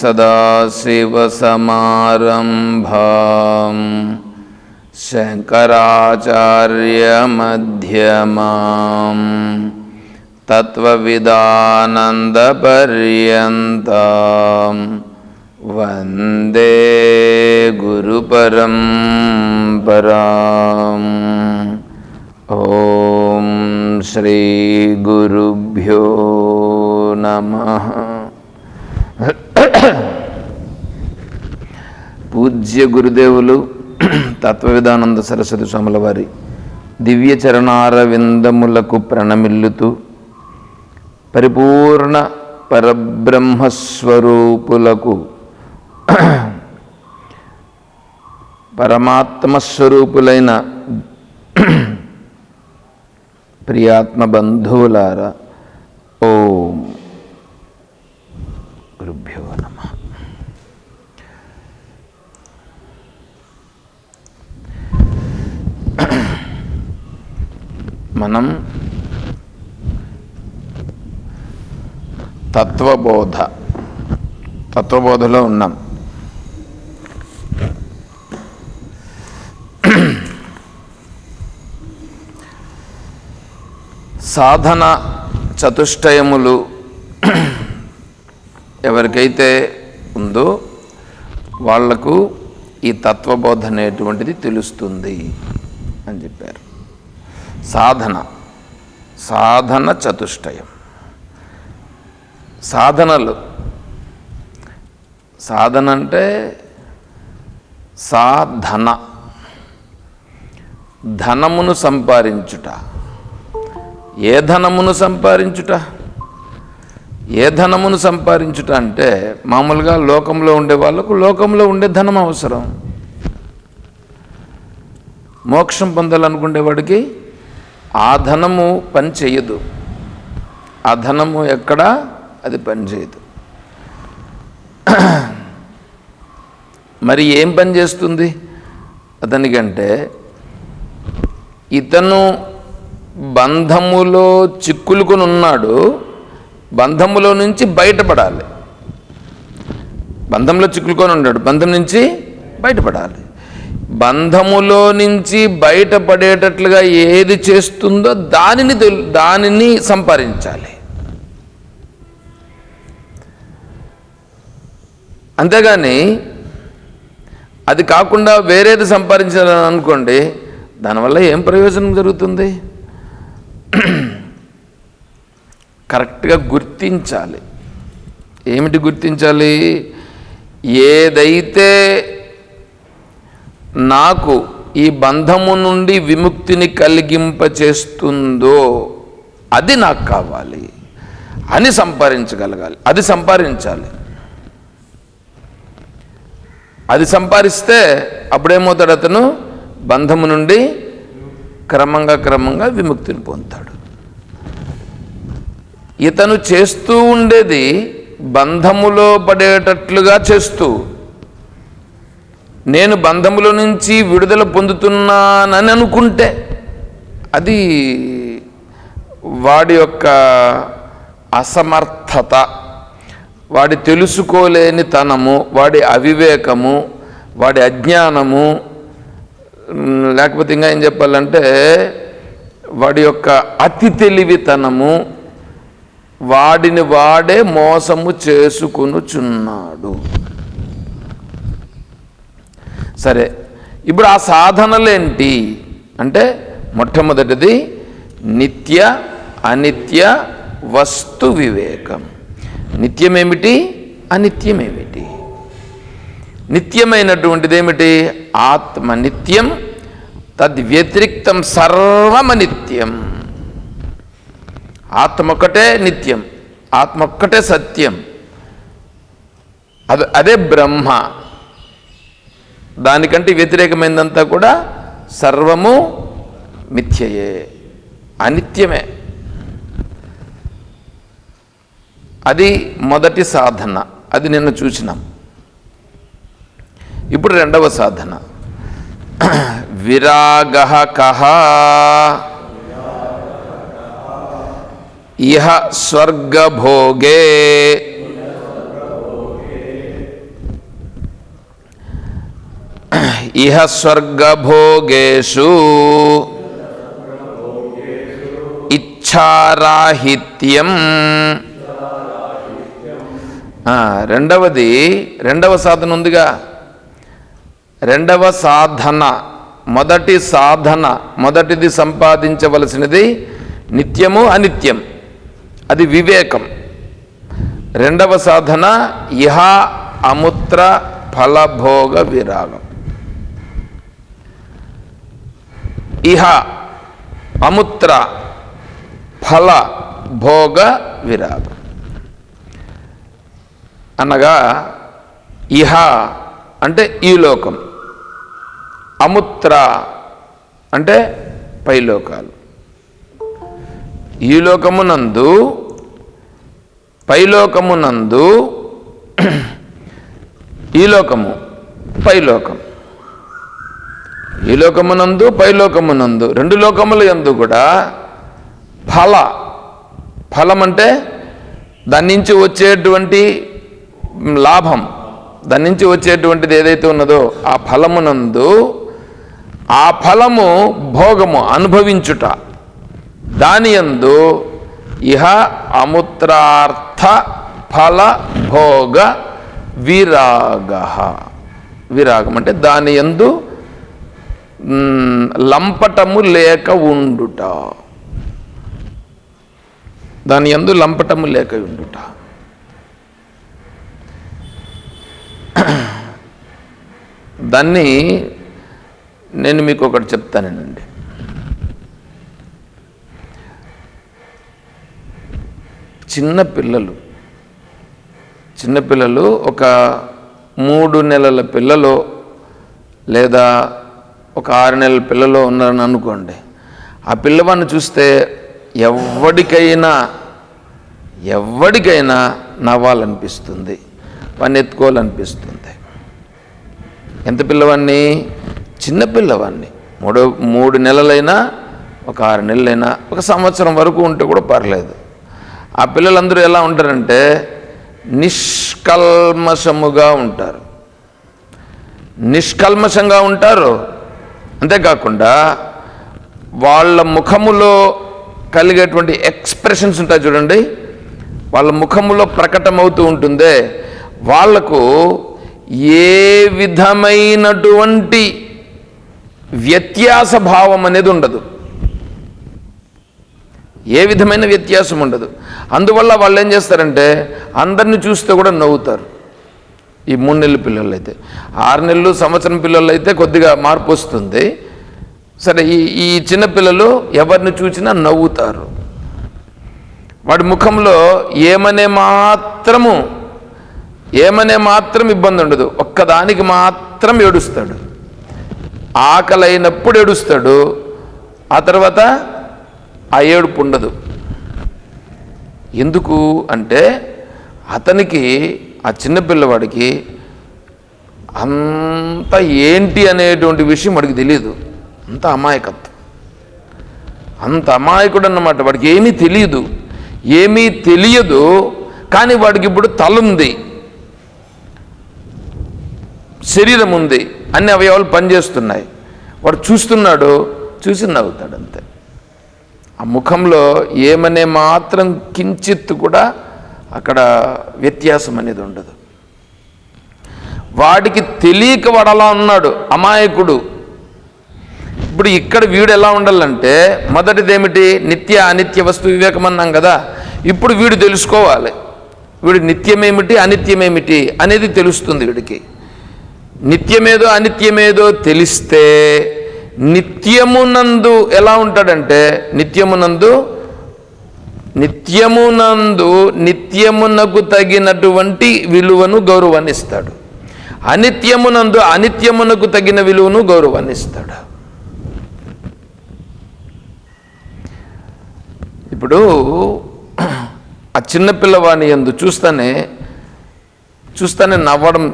सदाशिवसमारम्भां शङ्कराचार्यमध्यमां तत्त्वविदानन्दपर्यन्तां वन्दे गुरुपरम्पराम्। ॐ श्रीगुरुभ्यो नमः పూజ్య గురుదేవులు తత్వవిధానంద సరస్వతి స్వాముల వారి దివ్య చరణార విందములకు ప్రణమిల్లుతూ పరిపూర్ణ పరబ్రహ్మస్వరూపులకు పరమాత్మస్వరూపులైన ప్రియాత్మ బంధువులారా ఓం గురుభ్యో మనం తత్వబోధ తత్వబోధలో ఉన్నాం. సాధన చతుష్టయములు ఎవరికైతే ఉందో వాళ్ళకు ఈ తత్వబోధ అనేటువంటిది తెలుస్తుంది. సాధన. సాధన చతుష్టయం. సాధనలు. సాధన అంటే సాధన. ధనమును సంపాదించుట. ఏ ధనమును సంపాదించుట? ఏ ధనమును సంపాదించుట అంటే మామూలుగా లోకంలో ఉండే వాళ్ళకు లోకంలో ఉండే ధనం అవసరం. మోక్షం పొందాలనుకునే వాడికి ఆ ధనము పని చేయదు ఆ ధనము ఎక్కడా? అది పని చేయదు మరి ఏం పని చేస్తుంది? అతనికంటే ఇతను బంధములో చిక్కులుకొని ఉన్నాడు. బంధములో నుంచి బయటపడాలి. బంధంలో చిక్కులుకొని ఉన్నాడు. బంధం నుంచి బయటపడాలి. బంధములో నుంచి బయటపడేటట్లుగా ఏది చేస్తుందో దానిని దానిని సంపాదించాలి. అంతేగాని అది కాకుండా వేరేది సంపాదించాలని అనుకోండి దానివల్ల ఏం ప్రయోజనం జరుగుతుంది? కరెక్ట్గా గుర్తించాలి. ఏమిటి గుర్తించాలి? ఏదైతే నాకు ఈ బంధము నుండి విముక్తిని కలిగింపచేస్తుందో అది నాకు కావాలి. అని సంపాదించగలగాలి. అది సంపాదించాలి. అది సంపాదిస్తే అప్పుడేమవుతాడు అతను? బంధము నుండి క్రమంగా క్రమంగా విముక్తిని పొందుతాడు. ఇతను చేస్తూ ఉండేది బంధములో పడేటట్లుగా చేస్తూ నేను బంధముల నుంచి విడుదల పొందుతున్నానని అనుకుంటే అది వాడి యొక్క అసమర్థత వాడి తెలుసుకోలేని తనము వాడి అవివేకము వాడి అజ్ఞానము లేకపోతే ఇంకా ఏం చెప్పాలంటే వాడి యొక్క అతి తెలివితనము వాడిని వాడే మోసము చేసుకొనుచున్నాడు. సరే ఇప్పుడు ఆ సాధనలేంటి? అంటే మొట్టమొదటిది నిత్య అనిత్య వస్తు వివేకం. నిత్యమేమిటి? అనిత్యమేమిటి? నిత్యమైనటువంటిది ఏమిటి ఆత్మ నిత్యం తద్వ్యతిరిక్తం సర్వమనిత్యం. ఆత్మ ఒక్కటే నిత్యం ఆత్మ ఒక్కటే సత్యం. అది అదే బ్రహ్మ. దానికంటే వ్యతిరేకమైనదంతా కూడా సర్వము మిథ్యయే అనిత్యమే. అది మొదటి సాధన అది నిన్న చూసినాం ఇప్పుడు రెండవ సాధన. విరాగ కహ ఇహ స్వర్గభోగే ఇహ స్వర్గభోగేషు ఇచ్చారాహిత్యం రెండవది రెండవ సాధన ఉందిగా. రెండవ సాధన మొదటి సాధన మొదటిది సంపాదించవలసినది నిత్యము అనిత్యం అది వివేకం. రెండవ సాధన ఇహ అముత్ర ఫలభోగ విరాగం. ఇహ అముత్ర ఫల భోగ విరాగం. అనగా ఇహ అంటే ఈ లోకం. అముత్ర అంటే పైలోకాలు ఈ లోకమునందు పైలోకమునందు ఈ లోకము పైలోకం ఈ లోకమునందు పైలోకమునందు రెండు లోకముల యందు కూడా ఫల ఫలం అంటే దాని నుంచి వచ్చేటువంటి లాభం దాని నుంచి వచ్చేటువంటిది ఏదైతే ఉన్నదో ఆ ఫలమునందు ఆ ఫలము భోగము అనుభవించుట. దాని యందు ఇహ అముత్రార్థ ఫల భోగ విరాగ. విరాగం అంటే దాని యందు లంపటము లేక ఉండుట. దాని యందు లంపటము లేక ఉండుట. దాన్ని నేను మీకు ఒకటి చెప్తానండి. చిన్న పిల్లలు చిన్నపిల్లలు ఒక మూడు నెలల పిల్లలు లేదా ఒక ఆరు నెలల పిల్లలు ఉన్నారని అనుకోండి. ఆ పిల్లవాడిని చూస్తే ఎవరికైనా ఎవరికైనా నవ్వాలనిపిస్తుంది వాడిని ఎత్తుకోవాలనిపిస్తుంది ఎంత పిల్లవాడిని? చిన్న పిల్లవాడిని. మూడు మూడు నెలలైనా ఒక ఆరు నెలలైనా ఒక సంవత్సరం వరకు ఉంటే కూడా పర్లేదు. ఆ పిల్లలందరూ ఎలా ఉంటారంటే నిష్కల్మషముగా ఉంటారు. నిష్కల్మషంగా ఉంటారు. అంతేకాకుండా వాళ్ళ ముఖములో కలిగేటువంటి ఎక్స్ప్రెషన్స్ ఉంటాయి చూడండి. వాళ్ళ ముఖములో ప్రకటమవుతూ ఉంటుందే. వాళ్ళకు ఏ విధమైనటువంటి వ్యత్యాస భావం అనేది ఉండదు. ఏ విధమైన వ్యత్యాసం ఉండదు. అందువల్ల వాళ్ళు ఏం చేస్తారంటే అందరిని చూస్తే కూడా నవ్వుతారు. ఈ మూడు నెలల పిల్లలు అయితే ఆరు నెలలు సంవత్సరం పిల్లలు అయితే కొద్దిగా మార్పు వస్తుంది. సరే ఈ ఈ చిన్న పిల్లలు ఎవరిని చూసినా నవ్వుతారు. వాడి ముఖంలో ఏమనే మాత్రము ఏమనే మాత్రం ఇబ్బంది ఉండదు. ఒక్కదానికి మాత్రం ఏడుస్తాడు. ఆకలైనప్పుడు ఏడుస్తాడు. ఆ తర్వాత ఆ ఏడుపు ఉండదు. ఎందుకు అంటే అతనికి ఆ చిన్నపిల్లవాడికి అంత ఏంటి అనేటువంటి విషయం వాడికి తెలియదు అంత అమాయకత్వం. అంత అమాయకుడు అన్నమాట వాడికి ఏమీ తెలియదు ఏమీ తెలియదు కానీ వాడికి ఇప్పుడు తలుంది. శరీరం ఉంది అన్ని అవయవాలు పనిచేస్తున్నాయి. వాడు చూస్తున్నాడు చూసి నవ్వుతాడు అంతే. ఆ ముఖంలో ఏమనే మాత్రం కించిత్ కూడా అక్కడ వ్యత్యాసం అనేది ఉండదు. వాడికి తెలియక వాడు అలా ఉన్నాడు అమాయకుడు. ఇప్పుడు ఇక్కడ వీడు ఎలా ఉండాలంటే మొదటిది ఏమిటి నిత్య అనిత్య వస్తు వివేకం అన్నాం కదా ఇప్పుడు వీడు తెలుసుకోవాలి. వీడు నిత్యమేమిటి అనిత్యమేమిటి అనేది తెలుస్తుంది వీడికి. నిత్యమేదో అనిత్యమేదో తెలిస్తే నిత్యమునందు ఎలా ఉంటాడంటే నిత్యమునందు నిత్యమునందు నిత్యమునకు తగినటువంటి విలువను గౌరవాన్నిస్తాడు. అనిత్యమునందు అనిత్యమునకు తగిన విలువను గౌరవాన్నిస్తాడు. ఇప్పుడు ఆ చిన్నపిల్లవాణి ఎందు చూస్తేనే చూస్తానే నవ్వడం.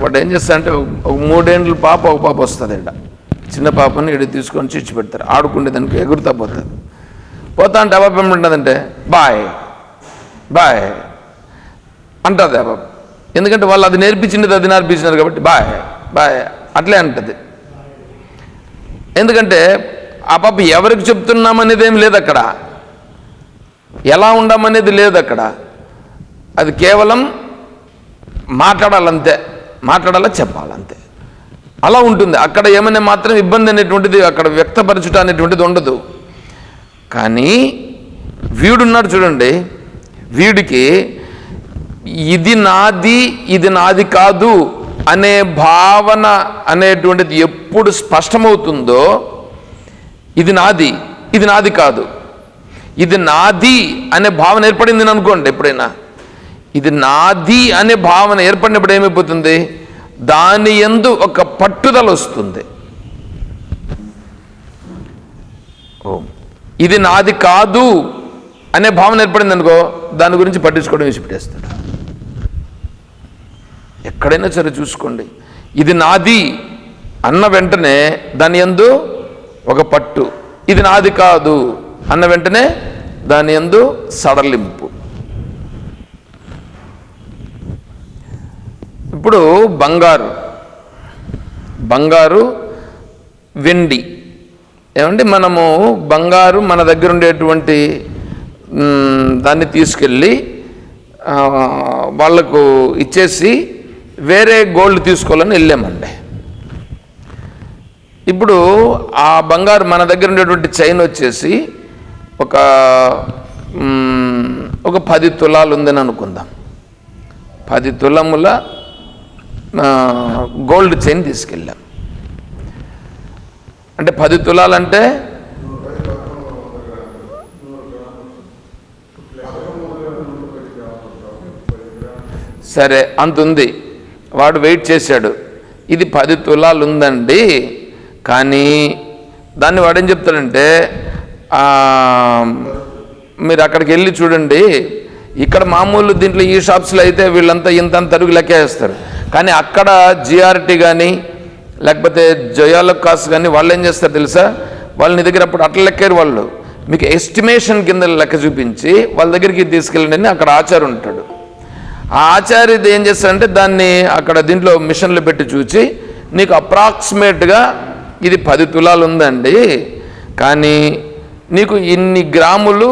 వాడు ఏం చేస్తాడంటే ఒక మూడేండ్ల పాప ఒక పాప వస్తుంది ఇక్కడ చిన్న పాపని ఇటు తీసుకొని చిచ్చి పెడతారు ఆడుకుంటే దానికి ఎగురుతా పోతుంది పోతా అంటే ఏమంటుందంటే బాయ్. బాయ్. అంటుంది అబాబ్ ఎందుకంటే వాళ్ళు అది నేర్పించింది అది నేర్పించినారు కాబట్టి బాయ్ బాయ్. అట్లే అంటది. ఎందుకంటే ఆ పాప ఎవరికి చెప్తున్నామనేది ఏం లేదు అక్కడ. ఎలా ఉండమనేది లేదు అక్కడ. అది కేవలం మాట్లాడాలంతే మాట్లాడాలా చెప్పాలంతే. అలా ఉంటుంది. అక్కడ ఏమైనా మాత్రం ఇబ్బంది అనేటువంటిది అక్కడ వ్యక్తపరచుట అనేటువంటిది ఉండదు. కానీ వీడున్నాడు చూడండి. వీడికి ఇది నాది ఇది నాది కాదు అనే భావన అనేటువంటిది ఎప్పుడు స్పష్టమవుతుందో ఇది నాది ఇది నాది కాదు. ఇది నాది అనే భావన ఏర్పడింది అని అనుకోండి ఎప్పుడైనా. ఇది నాది అనే భావన ఏర్పడినప్పుడు ఏమైపోతుంది? దాని ఎందు ఒక పట్టుదల వస్తుంది. ఓ. ఇది నాది కాదు అనే భావన ఏర్పడింది అనుకో దాని గురించి పట్టించుకోవడం విసిపెట్టేస్తాడు ఎక్కడైనా సరే చూసుకోండి. ఇది నాది అన్న వెంటనే దాని ఎందు ఒక పట్టు. ఇది నాది కాదు అన్న వెంటనే దాని ఎందు సడలింపు. ఇప్పుడు బంగారు. బంగారు వెండి. ఏమంటే మనము బంగారు మన దగ్గర ఉండేటువంటి దాన్ని తీసుకెళ్ళి వాళ్ళకు వాళ్ళకు ఇచ్చేసి వేరే గోల్డ్ తీసుకోవాలని వెళ్ళామండి. ఇప్పుడు ఆ బంగారు మన దగ్గర ఉండేటువంటి చైన్ వచ్చేసి ఒక ఒక పది తులాలు ఉందని అనుకుందాం. పది తులముల గోల్డ్ చైన్ తీసుకెళ్ళాం. అంటే పది తులాలంటే సరే అంత ఉంది వాడు వెయిట్ చేశాడు. ఇది పది తులాలు ఉందండి కానీ దాన్ని వాడేం చెప్తాడంటే మీరు అక్కడికి వెళ్ళి చూడండి. ఇక్కడ మామూలు దీంట్లో ఈ షాప్స్లో అయితే వీళ్ళంతా ఇంత తరుగు లెక్కేస్తారు. కానీ అక్కడ జిఆర్టీ కానీ లేకపోతే జయాలకాస్ కానీ వాళ్ళు ఏం చేస్తారు తెలుసా? వాళ్ళ నీ దగ్గర అప్పుడు అట్ల లెక్కారు వాళ్ళు. మీకు ఎస్టిమేషన్ కింద లెక్క చూపించి వాళ్ళ దగ్గరికి తీసుకెళ్ళండి అక్కడ ఆచార్య ఉంటాడు. ఆ ఆచార్య ఏం చేస్తాడంటే దాన్ని అక్కడ దీంట్లో మిషన్లు పెట్టి చూచి నీకు అప్రాక్సిమేట్గా ఇది పది తులాలు ఉందండి కానీ నీకు ఇన్ని గ్రాములు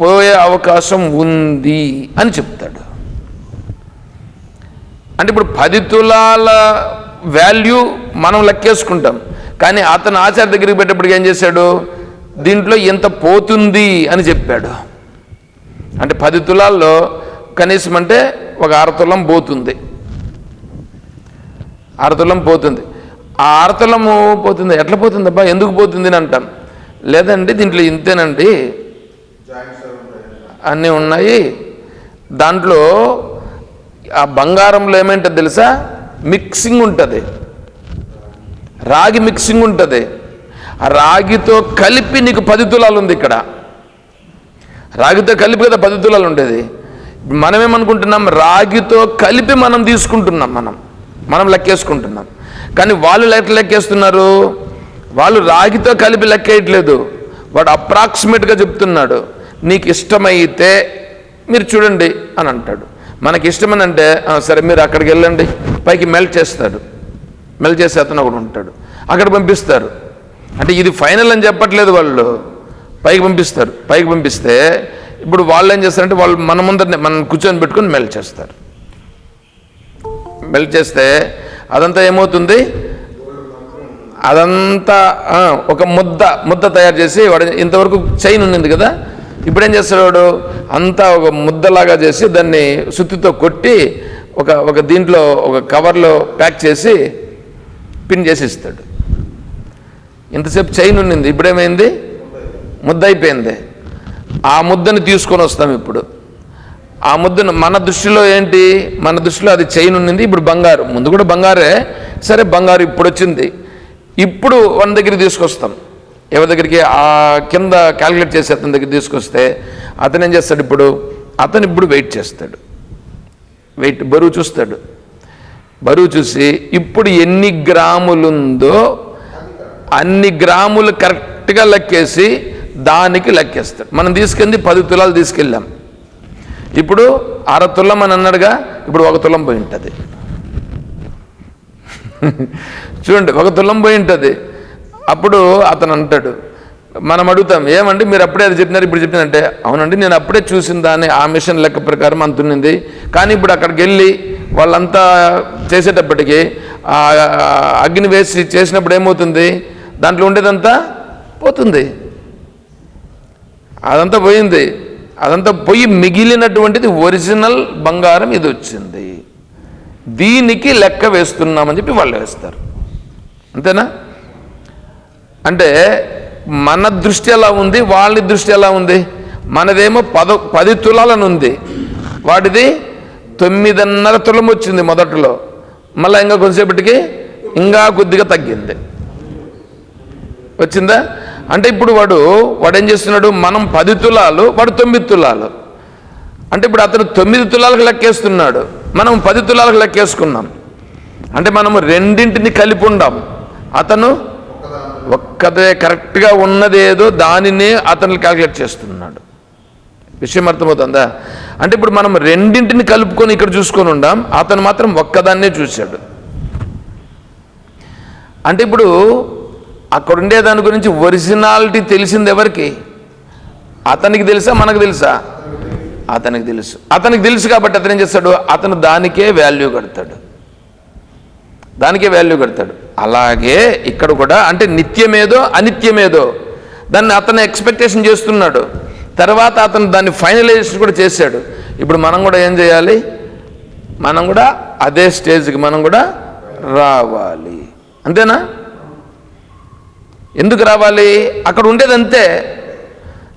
పోయే అవకాశం ఉంది అని చెప్తాడు. అంటే ఇప్పుడు పది తులాల వాల్యూ మనం లెక్కేసుకుంటాం. కానీ అతను ఆచార్య దగ్గరికి పెట్టేప్పటికి ఏం చేశాడు? దీంట్లో ఎంత పోతుంది అని చెప్పాడు. అంటే పది తులాల్లో కనీసం అంటే ఒక అరతులం పోతుంది. అరతులం పోతుంది. ఆ అరతులము పోతుంది. ఎట్లా పోతుంది అబ్బా ఎందుకు పోతుంది అని అంటాం. లేదండి దీంట్లో ఇంతేనండి. అన్నీ ఉన్నాయి. దాంట్లో ఆ బంగారంలో ఏమేంటో తెలుసా? మిక్సింగ్ ఉంటుంది. రాగి మిక్సింగ్ ఉంటుంది. ఆ రాగితో కలిపి నీకు పది తులాలు ఉంది ఇక్కడ. రాగితో కలిపి కదా పది తులాలు ఉండేది. మనమేమనుకుంటున్నాం? రాగితో కలిపి మనం తీసుకుంటున్నాం మనం. మనం లెక్కేసుకుంటున్నాం. కానీ వాళ్ళు ఎట్లా లెక్కేస్తున్నారు? వాళ్ళు రాగితో కలిపి లెక్కేయట్లేదు. వాడు అప్రాక్సిమేట్గా చెప్తున్నాడు. నీకు ఇష్టమైతే మీరు చూడండి అని అంటాడు. మనకి ఇష్టమని అంటే సరే మీరు అక్కడికి వెళ్ళండి. పైకి మెల్ట్ చేస్తాడు. మెల్ చేసే అతను ఒకడు ఉంటాడు. అక్కడ పంపిస్తారు. అంటే ఇది ఫైనల్ అని చెప్పట్లేదు వాళ్ళు. పైకి పంపిస్తారు. పైకి పంపిస్తే ఇప్పుడు వాళ్ళు ఏం చేస్తారంటే వాళ్ళు మన ముందరనే మనం కూర్చొని పెట్టుకొని మెల్ట్ చేస్తారు మెల్ట్ చేస్తే అదంతా ఏమవుతుంది? అదంతా ఒక ముద్ద ముద్ద తయారు చేసి వాడు ఇంతవరకు చైన్ ఉన్నింది కదా? ఇప్పుడు ఏం చేస్తాడు వాడు? అంతా ఒక ముద్దలాగా చేసి దాన్ని సుత్తితో కొట్టి ఒక ఒక దీంట్లో ఒక కవర్లో ప్యాక్ చేసి పిన్ చేసి ఇస్తాడు ఇంతసేపు చైన్ ఉన్నింది ఇప్పుడేమైంది? ముద్ద అయిపోయింది ఆ ముద్దని తీసుకొని వస్తాం ఇప్పుడు. ఆ ముద్దను మన దృష్టిలో ఏంటి? మన దృష్టిలో అది చైన్ ఉన్నింది ఇప్పుడు బంగారు. ముందు కూడా బంగారే సరే బంగారు ఇప్పుడు వచ్చింది. ఇప్పుడు వన్ దగ్గర తీసుకొస్తాం. ఎవరి దగ్గరికి? ఆ కింద క్యాలిక్యులేట్ చేసి అతని దగ్గర తీసుకొస్తే అతను ఏం చేస్తాడు ఇప్పుడు? అతను ఇప్పుడు వెయిట్ చేస్తాడు. వెయిట్ బరువు చూస్తాడు. బరువు చూసి ఇప్పుడు ఎన్ని గ్రాములుందో అన్ని గ్రాములు కరెక్ట్గా లెక్కేసి దానికి లెక్కేస్తాడు. మనం తీసుకెళ్ళి పది తులాలు తీసుకెళ్ళాం. ఇప్పుడు అర తులం అని అన్నాడుగా ఇప్పుడు ఒక తులం పోయి ఉంటుంది. చూడండి ఒక తులం పోయి ఉంటుంది. అప్పుడు అతను అంటాడు మనం అడుగుతాం ఏమండి మీరు అప్పుడే అది చెప్పినారు ఇప్పుడు చెప్పినంటే అవునండి నేను అప్పుడే చూసిన దాన్ని ఆ మిషన్ లెక్క ప్రకారం అంత కానీ ఇప్పుడు అక్కడికి వెళ్ళి వాళ్ళంతా చేసేటప్పటికీ ఆ అగ్ని వేసి చేసినప్పుడు ఏమవుతుంది? దాంట్లో ఉండేదంతా పోతుంది. అదంతా పోయింది. అదంతా పోయి మిగిలినటువంటిది ఒరిజినల్ బంగారం ఇది వచ్చింది. దీనికి లెక్క వేస్తున్నామని చెప్పి వాళ్ళు వేస్తారు. అంతేనా? అంటే మన దృష్టి ఎలా ఉంది? వాళ్ళ దృష్టి ఎలా ఉంది? మనదేమో పద పది తులాలను ఉంది. వాటిది తొమ్మిదిన్నర తులం వచ్చింది మొదట్లో. మళ్ళీ ఇంకా కొంతసేపటికి ఇంకా కొద్దిగా తగ్గింది. వచ్చిందా? అంటే ఇప్పుడు వాడు వాడు ఏం చేస్తున్నాడు? మనం పది తులాలు వాడు తొమ్మిది తులాలు. అంటే ఇప్పుడు అతను తొమ్మిది తులాలకు లెక్కేస్తున్నాడు. మనం పది తులాలకు లెక్కేసుకున్నాం. అంటే మనం రెండింటిని కలిపి ఉండాం. అతను ఒక్కదే కరెక్ట్గా ఉన్నదేదో దానినే అతను క్యాల్కులేట్ చేస్తున్నాడు. విషయం అర్థమవుతుందా? అంటే ఇప్పుడు మనం రెండింటిని కలుపుకొని ఇక్కడ చూసుకొని ఉండాం అతను మాత్రం ఒక్కదాన్నే చూశాడు. అంటే ఇప్పుడు అక్కడ ఉండే దాని గురించి ఒరిజినాలిటీ తెలిసింది ఎవరికి? అతనికి తెలుసా మనకు తెలుసా? అతనికి తెలుసు. అతనికి తెలుసు కాబట్టి అతను ఏం చేస్తాడు? అతను దానికే వాల్యూ కడతాడు. దానికే వాల్యూ కడతాడు. అలాగే ఇక్కడ కూడా అంటే నిత్యమేదో అనిత్యమేదో దాన్ని అతను ఎక్స్పెక్టేషన్ చేస్తున్నాడు. తర్వాత అతను దాన్ని ఫైనలైజేషన్ కూడా చేశాడు. ఇప్పుడు మనం కూడా ఏం చేయాలి? మనం కూడా అదే స్టేజ్కి మనం కూడా రావాలి. అంతేనా? ఎందుకు రావాలి? అక్కడ ఉండేది అంతే.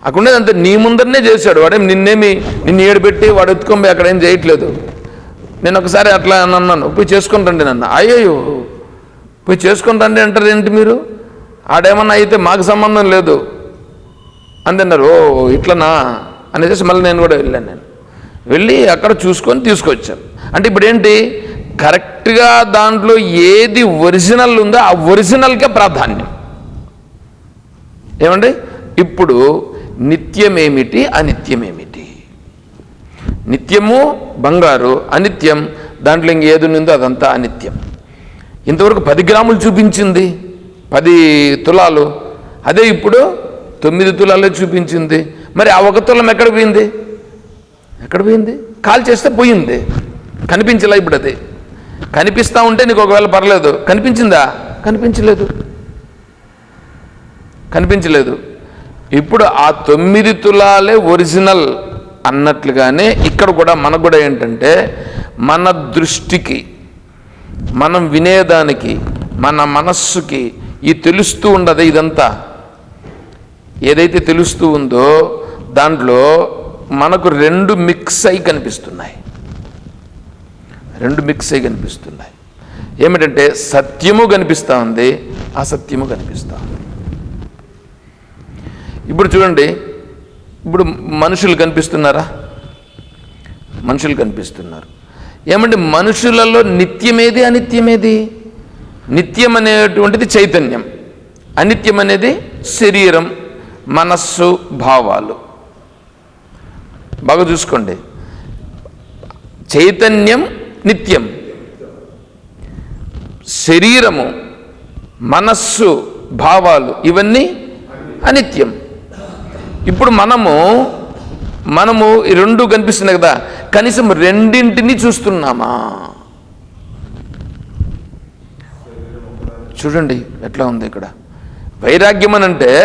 అక్కడ ఉండేది అంతే. నీ ముందరనే చేశాడు. వాడే నిన్నేమి నిన్ను ఏడుపెట్టి వాడు ఎత్తుకొని అక్కడ ఏం చేయట్లేదు. నేను ఒకసారి అట్లా అని అన్నాను. పోయి చేసుకొని రండి నన్ను. అయ్యో పోయి చేసుకొని రండి అంటారు ఏంటి మీరు? ఆడేమన్నా అయితే మాకు సంబంధం లేదు. అందన్నారు ఓ ఇట్లనా? అనేసి మళ్ళీ నేను కూడా వెళ్ళాను నేను. వెళ్ళి అక్కడ చూసుకొని తీసుకొచ్చాను. అంటే ఇప్పుడు ఏంటి కరెక్ట్గా దాంట్లో ఏది ఒరిజినల్ ఉందో ఆ ఒరిజినల్కే ప్రాధాన్యం. ఏమండి? ఇప్పుడు నిత్యమేమిటి? అనిత్యమేమిటి? నిత్యము బంగారు అనిత్యం దాంట్లో ఇంకేది ఉందో అదంతా అనిత్యం. ఇంతవరకు పది గ్రాములు చూపించింది. పది తులాలు. అదే ఇప్పుడు తొమ్మిది తులాలే చూపించింది. మరి ఆ ఒక తులం ఎక్కడ పోయింది? ఎక్కడ పోయింది? కాల్ చేస్తే పోయింది. కనిపించలే ఇప్పుడు అది. కనిపిస్తూ ఉంటే నీకు ఒకవేళ పర్లేదు. కనిపించిందా? కనిపించలేదు. కనిపించలేదు. ఇప్పుడు ఆ తొమ్మిది తులాలే ఒరిజినల్ అన్నట్లుగానే ఇక్కడ కూడా మనకు కూడా ఏంటంటే మన దృష్టికి మనం వినేదానికి మన మనస్సుకి ఈ తెలుస్తూ ఉండదు ఇదంతా. ఏదైతే తెలుస్తూ ఉందో దాంట్లో మనకు రెండు మిక్స్ అయి కనిపిస్తున్నాయి. రెండు మిక్స్ అయి కనిపిస్తున్నాయి. ఏమిటంటే సత్యము కనిపిస్తూ ఉంది అసత్యము కనిపిస్తూ ఉంది. ఇప్పుడు చూడండి ఇప్పుడు మనుషులు కనిపిస్తున్నారా? మనుషులు కనిపిస్తున్నారు. ఏమంటే మనుషులలో నిత్యమేది అనిత్యమేది? నిత్యం అనేటువంటిది చైతన్యం. అనిత్యం అనేది శరీరం. మనస్సు భావాలు. బాగా చూసుకోండి. చైతన్యం నిత్యం. శరీరము మనస్సు భావాలు ఇవన్నీ అనిత్యం. ఇప్పుడు మనము మనము ఈ రెండు కనిపిస్తుంది కదా కనీసం రెండింటిని చూస్తున్నామా? చూడండి ఎట్లా ఉంది ఇక్కడ? వైరాగ్యం అని అంటే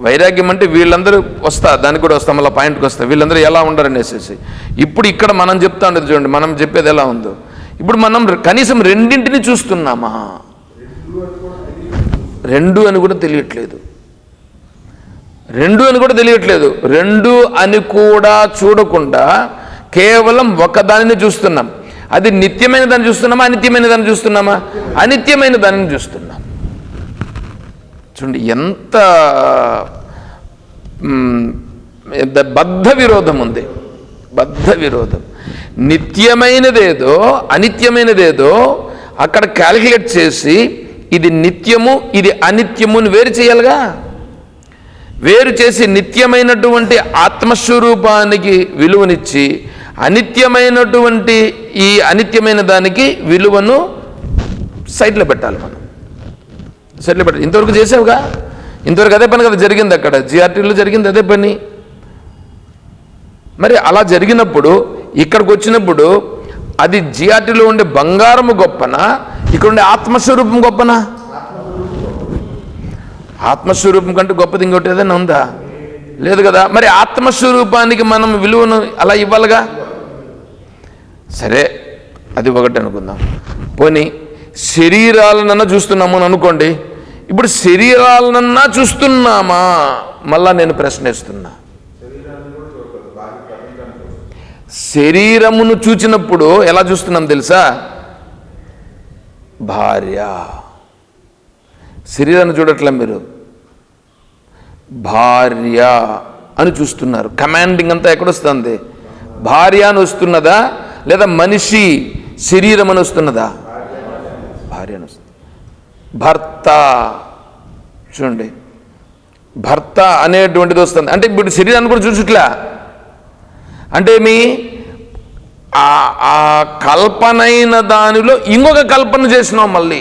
వైరాగ్యం అంటే వీళ్ళందరూ వస్తా దానికి కూడా వస్తా మళ్ళీ పాయింట్కి వస్తా వీళ్ళందరూ ఎలా ఉండరు అనేసి ఇప్పుడు ఇక్కడ మనం చెప్తా ఉండేది చూడండి మనం చెప్పేది ఎలా ఉందో. ఇప్పుడు మనం కనీసం రెండింటిని చూస్తున్నామా రెండు అని కూడా తెలియట్లేదు. రెండు అని కూడా తెలియట్లేదు. రెండు అని కూడా చూడకుండా కేవలం ఒకదానిని చూస్తున్నాం. అది నిత్యమైన దాన్ని చూస్తున్నామా అనిత్యమైన దాన్ని చూస్తున్నామా? అనిత్యమైన దానిని చూస్తున్నాం. చూడండి ఎంత బద్ధ విరోధం ఉంది. బద్ధ విరోధం. నిత్యమైనదేదో అనిత్యమైనదేదో అక్కడ క్యాలిక్యులేట్ చేసి ఇది నిత్యము ఇది అనిత్యముని వేరు చేయాలిగా. వేరు చేసి నిత్యమైనటువంటి ఆత్మస్వరూపానికి విలువనిచ్చి అనిత్యమైనటువంటి ఈ అనిత్యమైన దానికి విలువను సైడ్లో పెట్టాలి మనం. సెటిల్ పెట్టాలి ఇంతవరకు చేసావుగా? ఇంతవరకు అదే పని కదా జరిగింది అక్కడ. జిఆర్టీలో జరిగింది అదే పని. మరి అలా జరిగినప్పుడు ఇక్కడికి వచ్చినప్పుడు అది జిఆర్టీలో ఉండే బంగారము గొప్పనా ఇక్కడ ఉండే ఆత్మస్వరూపం గొప్పనా? ఆత్మస్వరూపం కంటే గొప్పది ఇంకోటి ఏదైనా ఉందా? లేదు కదా. మరి ఆత్మస్వరూపానికి మనం విలువను అలా ఇవ్వాలిగా? సరే అది ఒకటి అనుకుందాం. పోనీ శరీరాలనన్నా చూస్తున్నాము అని అనుకోండి ఇప్పుడు శరీరాలనన్నా చూస్తున్నామా? మళ్ళా నేను ప్రశ్నిస్తున్నా. శరీరమును చూచినప్పుడు ఎలా చూస్తున్నాం తెలుసా? భార్య. శరీరాన్ని చూడట్లే మీరు. భార్య అని చూస్తున్నారు. కమాండింగ్ అంతా ఎక్కడొస్తుంది? భార్య అని వస్తున్నదా? లేదా మనిషి శరీరం అని వస్తున్నదా? భార్య అని వస్తుంది భర్త చూడండి. భర్త అనేటువంటిది వస్తుంది. అంటే ఇప్పుడు శరీరాన్ని కూడా చూసుట్లా? అంటే మీ ఆ ఆ కల్పనైన దానిలో ఇంకొక కల్పన చేసినాం మళ్ళీ.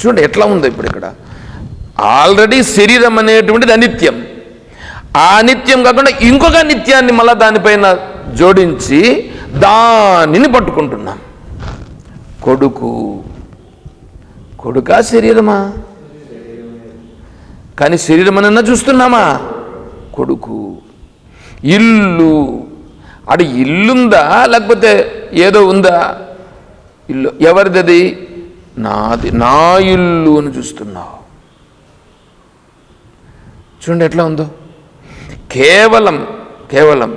చూడండి ఎట్లా ఉందో ఇప్పుడు ఇక్కడ. ఆల్రెడీ శరీరం అనేటువంటిది అనిత్యం. ఆ నిత్యం కాకుండా ఇంకొక నిత్యాన్ని మళ్ళీ దానిపైన జోడించి దానిని పట్టుకుంటున్నాం. కొడుకు. కొడుకా శరీరమా? కానీ శరీరం అన్న చూస్తున్నామా? కొడుకు. ఇల్లు. అటు ఇల్లుందా? లేకపోతే ఏదో ఉందా? ఇల్లు ఎవరిది నాది. నా ఇల్లు అని చూస్తున్నావు. చూడండి ఎట్లా ఉందో. కేవలం కేవలం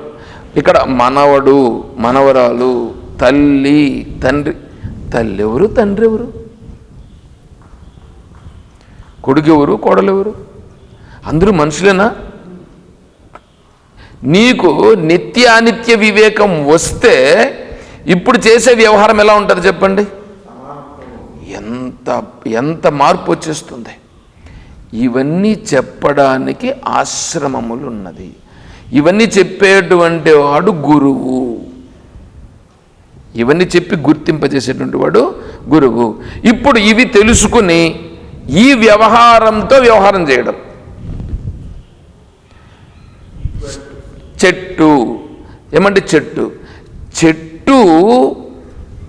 ఇక్కడ మనవడు మనవరాలు తల్లి తండ్రి తల్లి ఎవరు తండ్రి ఎవరు కొడుకు ఎవరు కోడలు ఎవరు అందరూ మనుషులేనా? నీకు నిత్యానిత్య వివేకం వస్తే ఇప్పుడు చేసే వ్యవహారం ఎలా ఉంటుంది చెప్పండి? ఎంత ఎంత మార్పు వచ్చేస్తుంది? ఇవన్నీ చెప్పడానికి ఆశ్రమములు ఉన్నది ఇవన్నీ చెప్పేటువంటి వాడు గురువు. ఇవన్నీ చెప్పి గుర్తింపజేసేటువంటి వాడు గురువు. ఇప్పుడు ఇవి తెలుసుకుని ఈ వ్యవహారంతో వ్యవహారం చేయడం. చెట్టు. ఏమంటే చెట్టు? చెట్టు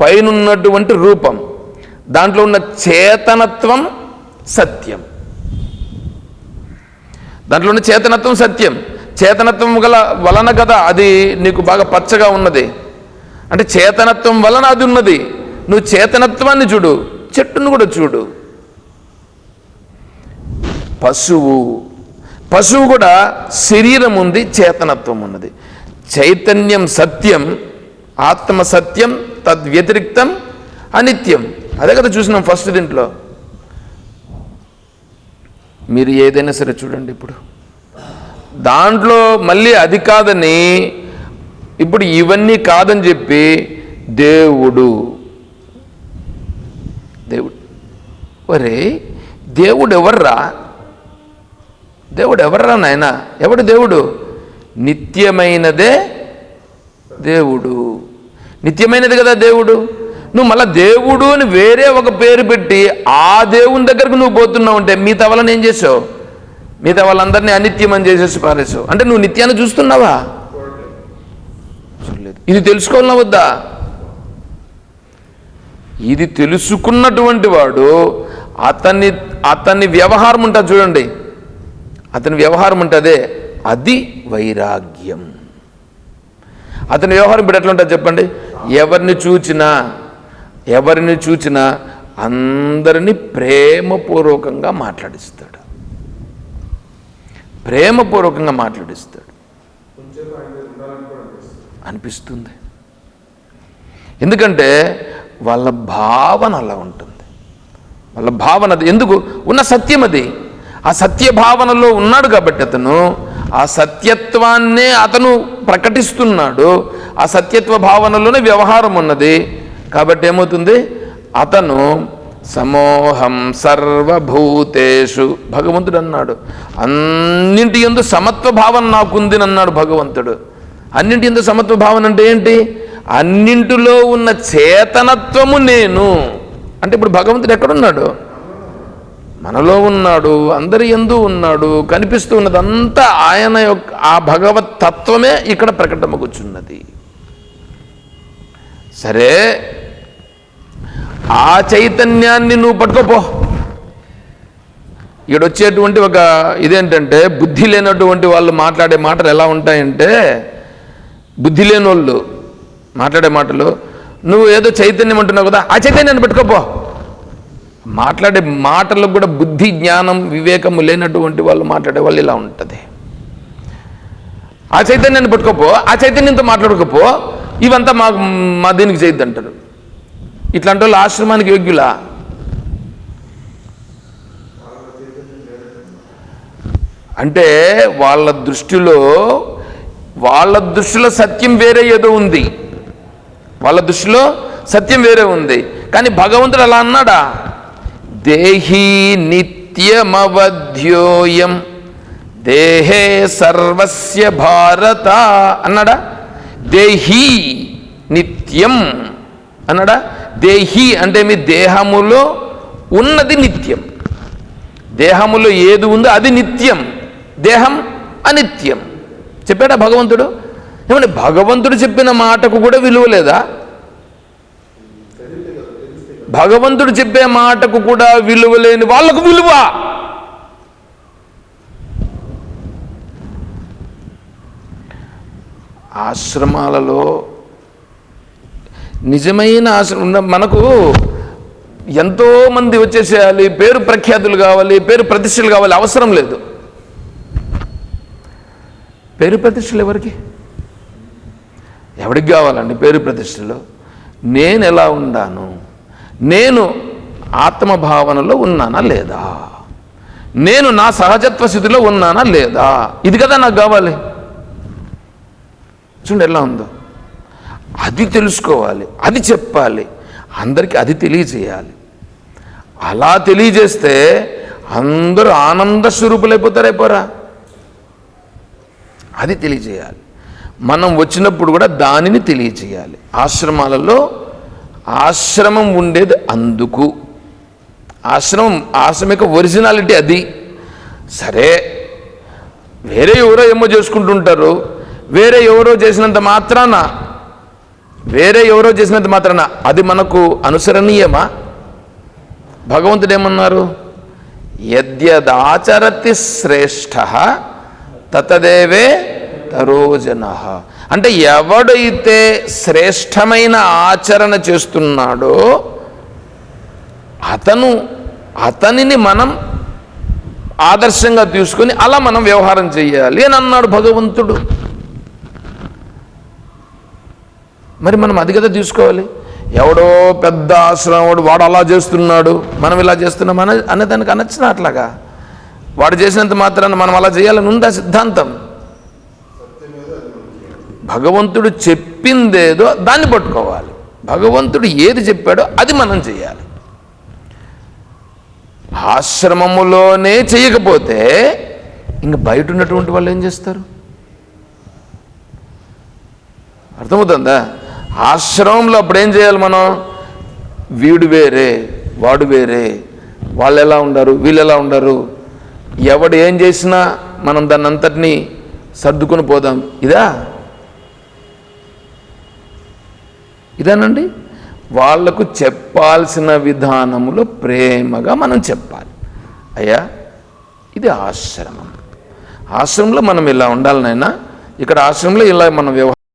పైనున్నటువంటి రూపం. దాంట్లో ఉన్న చేతనత్వం సత్యం. దాంట్లో ఉన్న చేతనత్వం సత్యం. చేతనత్వం గల వలన కదా అది నీకు బాగా పచ్చగా ఉన్నది. అంటే చేతనత్వం వలన అది ఉన్నది. నువ్వు చేతనత్వాన్ని చూడు చెట్టును కూడా చూడు. పశువు పశువు కూడా శరీరం ఉంది చేతనత్వం ఉన్నది. చైతన్యం సత్యం ఆత్మ సత్యం తద్వ్యతిరిక్తం అనిత్యం. అదే కదా చూసినాం ఫస్ట్ దీంట్లో. మీరు ఏదైనా సరే చూడండి ఇప్పుడు. దాంట్లో మళ్ళీ అది కాదని ఇప్పుడు ఇవన్నీ కాదని చెప్పి దేవుడు దేవుడు ఒరే దేవుడు ఎవర్రా? దేవుడు ఎవర్రా నాయన? ఎవడు దేవుడు? నిత్యమైనదే దేవుడు. నిత్యమైనది కదా దేవుడు. నువ్వు మళ్ళీ దేవుడు అని వేరే ఒక పేరు పెట్టి ఆ దేవుని దగ్గరకు నువ్వు పోతున్నావు అంటే మిగతా వాళ్ళని ఏం చేసావు? మిగతా వాళ్ళందరినీ అనిత్యం అని చేసేసి పారేసావు. అంటే నువ్వు నిత్యాన్ని చూస్తున్నావా? ఇది తెలుసుకోవాలన్నా వద్దా? ఇది తెలుసుకున్నటువంటి వాడు అతన్ని అతని వ్యవహారం ఉంటుంది చూడండి. అతని వ్యవహారం ఉంటుందే అది వైరాగ్యం. అతని వ్యవహారం ఇప్పుడు ఎట్లా ఉంటుంది చెప్పండి? ఎవరిని చూచినా ఎవరిని చూచినా అందరినీ ప్రేమపూర్వకంగా మాట్లాడిస్తాడు. ప్రేమపూర్వకంగా మాట్లాడిస్తాడు. అనిపిస్తుంది. ఎందుకంటే వాళ్ళ భావన అలా ఉంటుంది. వాళ్ళ భావన అది. ఎందుకు? ఉన్న సత్యం అది. ఆ సత్య భావనలో ఉన్నాడు కాబట్టి అతను ఆ సత్యత్వాన్నే అతను ప్రకటిస్తున్నాడు. ఆ సత్యత్వ భావనలోనే వ్యవహారం ఉన్నది. కాబట్టి ఏమవుతుంది? అతను సమోహం సర్వభూతేషు భగవంతుడు అన్నాడు అన్నింటి ఎందు సమత్వ భావన నాకుంది అన్నాడు భగవంతుడు. అన్నింటి ఎందు సమత్వ భావన అంటే ఏంటి? అన్నింటిలో ఉన్న చేతనత్వము నేను. అంటే ఇప్పుడు భగవంతుడు ఎక్కడున్నాడు? మనలో ఉన్నాడు అందరి ఎందు ఉన్నాడు కనిపిస్తూ ఉన్నదంతా ఆయన యొక్క ఆ భగవత్ తత్వమే ఇక్కడ ప్రకటమగుచున్నది. సరే ఆ చైతన్యాన్ని నువ్వు పట్టుకోపో. ఈడొచ్చేటువంటి ఒక ఇదేంటంటే బుద్ధి లేనటువంటి వాళ్ళు మాట్లాడే మాటలు ఎలా ఉంటాయంటే బుద్ధి లేని వాళ్ళు మాట్లాడే మాటలు నువ్వు ఏదో చైతన్యం అంటున్నావు కదా ఆ చైతన్యాన్ని పెట్టుకోపో మాట్లాడే మాటలకు కూడా బుద్ధి జ్ఞానం వివేకము లేనటువంటి వాళ్ళు మాట్లాడే వాళ్ళు ఇలా ఉంటుంది. ఆ చైతన్యాన్ని పట్టుకోపో ఆ చైతన్యంతో మాట్లాడకపో ఇవంతా మా మా దీనికి చేయొద్దు అంటారు. ఇట్లాంటి వాళ్ళు ఆశ్రమానికి యోగ్యులా? అంటే వాళ్ళ దృష్టిలో వాళ్ళ దృష్టిలో సత్యం వేరే ఏదో ఉంది. వాళ్ళ దృష్టిలో సత్యం వేరే ఉంది. కానీ భగవంతుడు అలా అన్నాడా? దేహీ నిత్యమవధ్యోయం. దేహే సర్వస్య భారత అన్నాడా? దేహీ నిత్యం అన్నాడా? దేహి అంటే మీ దేహములో ఉన్నది నిత్యం. దేహములో ఏది ఉందో అది నిత్యం. దేహం అనిత్యం. చెప్పాడా భగవంతుడు? ఏమంటే భగవంతుడు చెప్పిన మాటకు కూడా విలువ లేదా? భగవంతుడు చెప్పే మాటకు కూడా విలువ లేని వాళ్ళకు విలువ. ఆశ్రమాలలో నిజమైన ఆశ్రమం మనకు ఎంతో మంది వచ్చేసేయాలి పేరు ప్రఖ్యాతులు కావాలి పేరు ప్రతిష్టలు కావాలి అవసరం లేదు. పేరు ప్రతిష్టలు ఎవరికి? ఎవరికి కావాలండి పేరు ప్రతిష్టలు? నేను ఎలా ఉండాను? నేను ఆత్మభావనలో ఉన్నానా లేదా? నేను నా సహజత్వ స్థితిలో ఉన్నానా లేదా? ఇది కదా నాకు కావాలి. చూడండి ఎలా ఉందో. అది తెలుసుకోవాలి అది చెప్పాలి అందరికీ అది తెలియజేయాలి. అలా తెలియజేస్తే అందరూ ఆనంద స్వరూపులైపోతారైపోరా? అది తెలియజేయాలి. మనం వచ్చినప్పుడు కూడా దానిని తెలియజేయాలి. ఆశ్రమాలలో ఆశ్రమం ఉండేది అందుకు. ఆశ్రమం ఆశ్రమం యొక్క ఒరిజినాలిటీ అది. సరే వేరే ఎవరో ఏమో చేసుకుంటుంటారు. వేరే ఎవరో చేసినంత మాత్రాన వేరే ఎవరో చేసినంత మాత్రాన అది మనకు అనుసరణీయమా? భగవంతుడు ఏమన్నారు? యద్యదాచరతి శ్రేష్ఠ తతదేవే తరోజన అంటే ఎవడైతే శ్రేష్టమైన ఆచరణ చేస్తున్నాడో అతను అతనిని మనం ఆదర్శంగా తీసుకొని అలా మనం వ్యవహారం చేయాలి అని అన్నాడు భగవంతుడు. మరి మనం అది కదా తీసుకోవాలి. ఎవడో పెద్ద ఆశ్రమం వాడు అలా చేస్తున్నాడు. మనం ఇలా చేస్తున్నాం అనే అనేదానికి అనొచ్చిన అట్లాగా? వాడు చేసినంత మాత్రాన మనం అలా చేయాలని ఉందా సిద్ధాంతం? భగవంతుడు చెప్పిందేదో దాన్ని పట్టుకోవాలి. భగవంతుడు ఏది చెప్పాడో అది మనం చేయాలి. ఆశ్రమములోనే చేయకపోతే ఇంక బయట ఉన్నటువంటి వాళ్ళు ఏం చేస్తారు? అర్థమవుతుందా? ఆశ్రమంలో అప్పుడు ఏం చేయాలి మనం? వీడు వేరే వాడు వేరే వాళ్ళు ఎలా ఉండరు వీళ్ళు ఎలా ఉండరు? ఎవడు ఏం చేసినా మనం దాన్ని అంతటినీ సర్దుకొని పోదాం. ఇదా? ఇదేనండి? వాళ్ళకు చెప్పాల్సిన విధానములో ప్రేమగా మనం చెప్పాలి. అయ్యా ఇది ఆశ్రమం. ఆశ్రమంలో మనం ఇలా ఉండాలి ఇక్కడ ఆశ్రమంలో ఇలా మనం వ్యవహారం